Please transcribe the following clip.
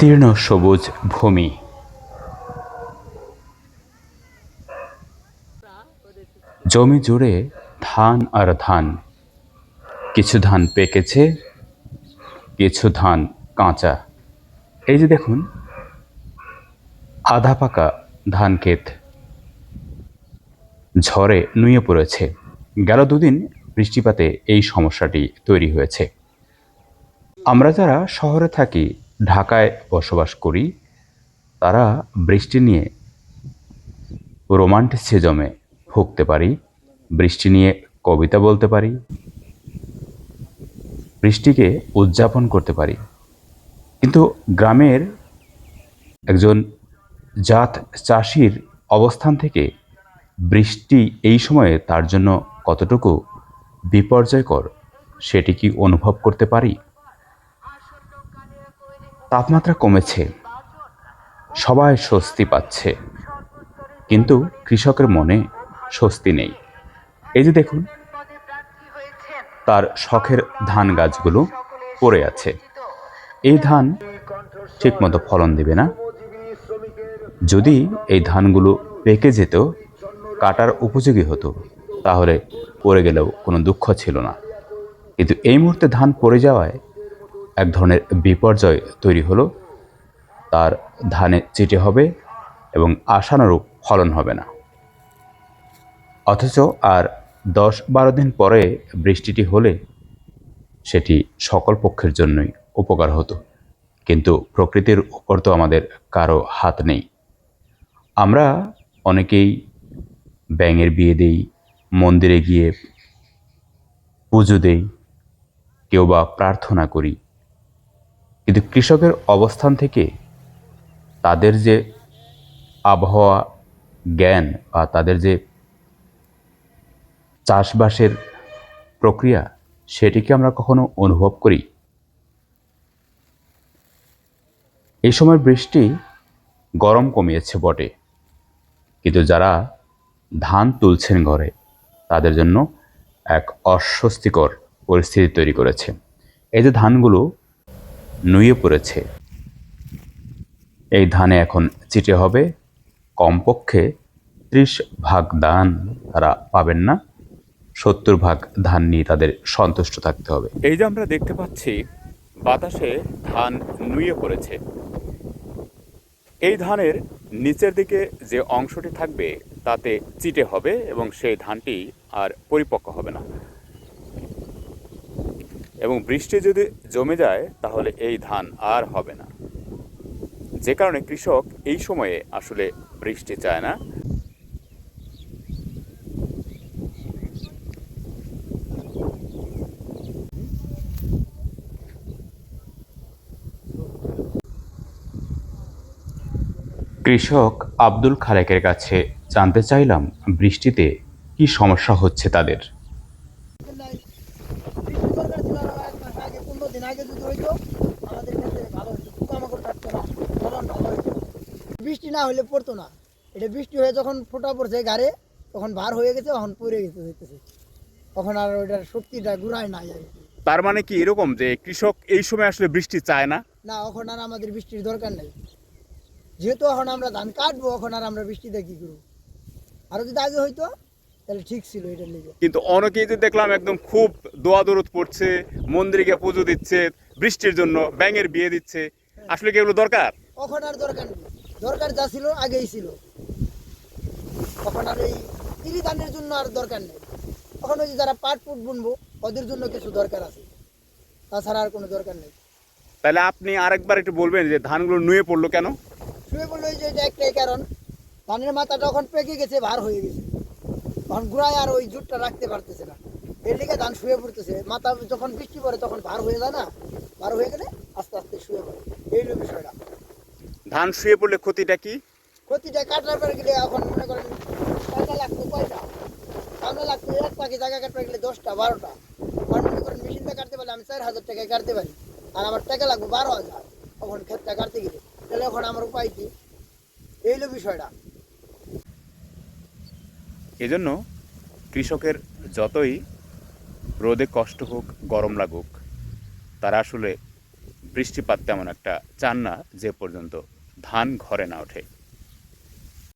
বিস্তীর্ণ সবুজ ভূমি। জমি জুড়ে ধান আর ধান। কিছু ধান পেকেছে, কিছু ধান কাঁচা। এই যে দেখুন, আধা পাকা ধান ক্ষেত। ঝড়ে নুয়ে পড়েছে। গেল দুদিন বৃষ্টিপাতে এই সমস্যাটি তৈরি হয়েছে। আমরা যারা শহরে থাকি ঢাকায় বসবাস করি, তারা বৃষ্টি নিয়ে রোমান্টিসিজমে ভুগতে পারি, বৃষ্টি নিয়ে কবিতা বলতে পারি, বৃষ্টিকে উদযাপন করতে পারি। কিন্তু গ্রামের একজন জাত চাষির অবস্থান থেকে বৃষ্টি এই সময়ে তার জন্য কতটুকু বিপর্যয়কর, সেটি কি অনুভব করতে পারি? তাপমাত্রা কমেছে। সবাই স্বস্তি পাচ্ছে। কিন্তু কৃষকের মনে স্বস্তি নেই। এই যে দেখুন, তার শখের ধান গাছগুলো পড়ে আছে। এই ধান ঠিকমতো ফলন দেবে না। যদি এই ধানগুলো পেকে যেত, কাটার উপযোগী হতো, তাহলে পড়ে গেলেও কোনো দুঃখ ছিল না। কিন্তু এই মুহূর্তে ধান পড়ে যাওয়ায় এক ধরনের বিপর্যয় তৈরি হলো। তার ধানে চিটে হবে এবং আশানুরূপ ফলন হবে না। অথচ আর দশ বারো দিন পরে বৃষ্টিটি হলে সেটি সকল পক্ষের জন্যই উপকার হতো। কিন্তু প্রকৃতির উপর তো আমাদের কারও হাত নেই। আমরা অনেকেই ব্যাঙের বিয়ে দেই, মন্দিরে গিয়ে পুজো দেই, কেউ বা প্রার্থনা করি কিন্তু কৃষকের অবস্থান থেকে তাদের যে আবহাওয়া, জ্ঞান বা তাদের যে চাষবাসের প্রক্রিয়া, সেটিকে আমরা কখনো অনুভব করি। এই সময় বৃষ্টি গরম কমিয়েছে বটে। কিন্তু যারা ধান তুলছেন ঘরে, তাদের জন্য এক অস্বস্তিকর পরিস্থিতি তৈরি করেছে। এই যে ধানগুলো নুয়ে পড়েছে। এই ধানে এখন চিটে হবে। কমপক্ষে ত্রিশ ভাগ ধান তারা পাবেন না। সত্তর ভাগ ধান নিয়ে তাদের সন্তুষ্ট থাকতে হবে। এই যে আমরা দেখতে পাচ্ছি, বাতাসে ধান নুয়ে পড়েছে। এই ধানের নিচের দিকে যে অংশটি থাকবে, তাতে চিটে হবে এবং সেই ধানটি আর পরিপক্ক হবে না। এবং বৃষ্টি যদি জমে যায়, তাহলে এই ধান আর হবে না। যে কারণে কৃষক এই সময়ে আসলে বৃষ্টি চায় না। কৃষক আব্দুল খালেকের কাছে জানতে চাইলাম, বৃষ্টিতে কি সমস্যা হচ্ছে তাদের নাই। বৃষ্টি দরকার ছিল আরও এক মাস আগে, পনেরো দিন আগে যদি হইতো, আমাদের ক্ষেত্রে ভালো হইতো। পোকামাকড় থাকতো না, ফলন ভালো হইতো। বৃষ্টি না হলে পড়তো না। এটা বৃষ্টি হয়ে যখন ফোটা পড়ছে গাড়ে তখন ভার হয়ে গেছে তখন পড়ে গেছে হইতেছে। তখন আর ওইটার শক্তিটা ঘুরায় নাই আর তার মানে কি এরকম যে কৃষক এই সময় আসলে বৃষ্টি চায় না? না এখন আর আমাদের বৃষ্টির দরকার নেই। যেহেতু এখন আমরা ধান কাটবো এখন আর আমরা বৃষ্টিতে কি করব? আরও যদি আগে হইতো তাহলে ঠিক ছিল এটার লেগে। কিন্তু অনেকেই যে দেখলাম একদম খুব দোয়া দরদ পড়ছে মন্দিরে গিয়ে পুজো দিচ্ছে বৃষ্টির জন্য ব্যাঙের বিয়ে দিচ্ছে। আসলে কি এগুলো দরকার? এখন আর দরকার নেই। দরকার যা ছিল আগেই ছিল। তখন আর এই তিরি ধানের জন্য আর দরকার নেই। তখন ওই যে যারা পাট পুট বুনবো ওদের জন্য কিছু দরকার আছে। তাছাড়া আর কোনো দরকার নেই। তাহলে আপনি আরেকবার একটু বলবেন যে ধানগুলো নুয়ে পড়ল কেন? শুয়ে বলল যে এটা একটাই কারণ। ধানের মাথাটা যখন পেকে গেছে ভার হয়ে গেছে। তখন গুড়ায় আর ওই জুটটা রাখতে পারতেছে না। এর লিগে ধান শুয়ে পড়তেছে। মাথা যখন বৃষ্টি পড়ে তখন ভার হয়ে যায় না? ভার হয়ে গেলে আস্তে আস্তে শুয়ে পড়ে। এই বিষয়টা। ধান শুয়ে পড়লে ক্ষতিটা কি? ক্ষতিটা কাটার পরে গেলে এখন মনে করেন টাকা লাগতো কয়টা? আমরা লাগতো এক পাখি জায়গা কাটতে গেলে দশটা বারোটা। আর মনে করেন মেশিনটা কাটতে পারলে আমি চার হাজার টাকায় কাটতে পারি। আর আমার টাকা লাগবে বারো হাজার তখন ক্ষেতটা কাটতে গেলে। তাহলে এখন আমার উপায় কি? এই হলো বিষয়টা। এজন্য কৃষকের যতই রোদে কষ্ট হোক গরম লাগুক তারা আসলে বৃষ্টিপাত তেমন একটা চান না যে পর্যন্ত ধান ঘরে না ওঠে।